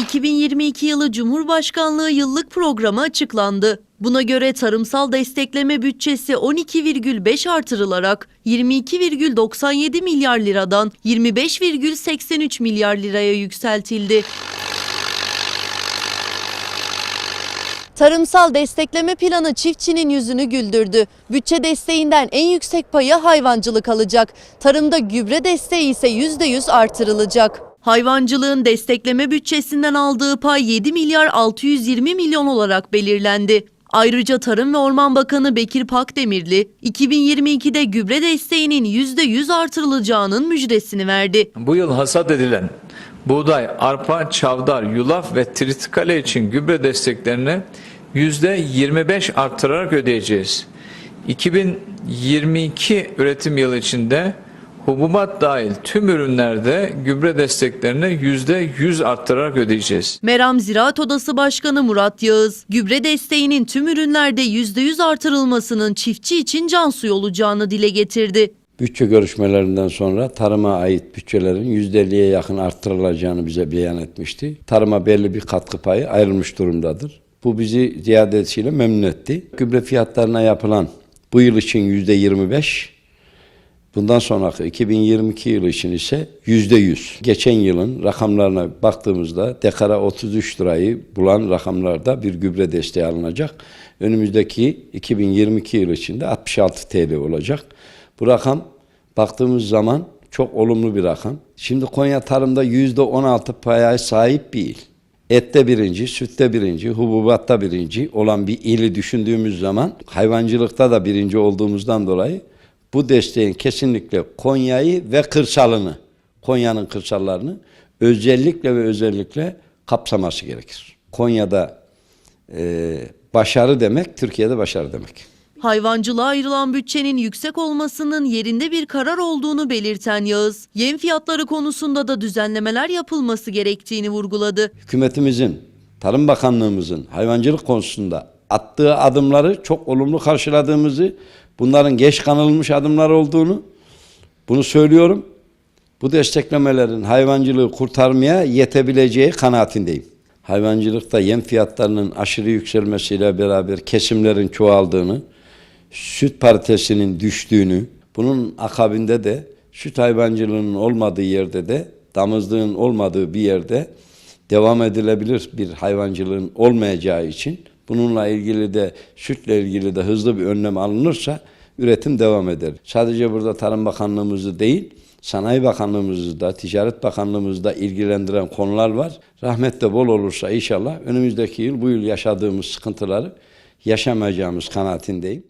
2022 yılı Cumhurbaşkanlığı yıllık programı açıklandı. Buna göre tarımsal destekleme bütçesi 12,5 artırılarak 22,97 milyar liradan 25,83 milyar liraya yükseltildi. Tarımsal destekleme planı çiftçinin yüzünü güldürdü. Bütçe desteğinden en yüksek payı hayvancılık alacak. Tarımda gübre desteği ise %100 artırılacak. Hayvancılığın destekleme bütçesinden aldığı pay 7 milyar 620 milyon olarak belirlendi. Ayrıca Tarım ve Orman Bakanı Bekir Pakdemirli, 2022'de gübre desteğinin %100 artırılacağının müjdesini verdi. Bu yıl hasat edilen buğday, arpa, çavdar, yulaf ve tritikale için gübre desteklerini %25 arttırarak ödeyeceğiz. 2022 üretim yılı içinde hububat dahil tüm ürünlerde gübre desteklerini %100 arttırarak ödeyeceğiz. Meram Ziraat Odası Başkanı Murat Yağız, gübre desteğinin tüm ürünlerde %100 artırılmasının çiftçi için can suyu olacağını dile getirdi. Bütçe görüşmelerinden sonra tarıma ait bütçelerin %50'ye yakın arttırılacağını bize beyan etmişti. Tarıma belli bir katkı payı ayrılmış durumdadır. Bu bizi ziyadesiyle memnun etti. Gübre fiyatlarına yapılan bu yıl için %25, bundan sonraki 2022 yılı için ise %100. Geçen yılın rakamlarına baktığımızda dekara 33 lirayı bulan rakamlarda bir gübre desteği alınacak. Önümüzdeki 2022 yılı içinde 66 TL olacak. Bu rakam baktığımız zaman çok olumlu bir rakam. Şimdi Konya tarımda %16 paya sahip bir il. Ette birinci, sütte birinci, hububatta birinci olan bir ili düşündüğümüz zaman hayvancılıkta da birinci olduğumuzdan dolayı bu desteğin kesinlikle Konya'yı ve kırsalını, Konya'nın kırsallarını özellikle ve özellikle kapsaması gerekir. Konya'da e, başarı demek, Türkiye'de başarı demek. Hayvancılığa ayrılan bütçenin yüksek olmasının yerinde bir karar olduğunu belirten Yağız, yem fiyatları konusunda da düzenlemeler yapılması gerektiğini vurguladı. hükümetimizin, Tarım Bakanlığımızın hayvancılık konusunda attığı adımları çok olumlu karşıladığımızı, bunların geç kanılmış adımlar olduğunu bunu söylüyorum. Bu desteklemelerin hayvancılığı kurtarmaya yetebileceği kanaatindeyim. Hayvancılıkta yem fiyatlarının aşırı yükselmesiyle beraber kesimlerin çoğaldığını, süt paritesinin düştüğünü, bunun akabinde de süt hayvancılığının olmadığı yerde de damızlığın olmadığı bir yerde devam edilebilir bir hayvancılığın olmayacağı için bununla ilgili de sütle ilgili de hızlı bir önlem alınırsa üretim devam eder. Sadece burada Tarım Bakanlığımızı değil, Sanayi Bakanlığımızı da, Ticaret Bakanlığımızı da ilgilendiren konular var. Rahmet de bol olursa inşallah önümüzdeki yıl bu yıl yaşadığımız sıkıntıları yaşamayacağımız kanaatindeyim.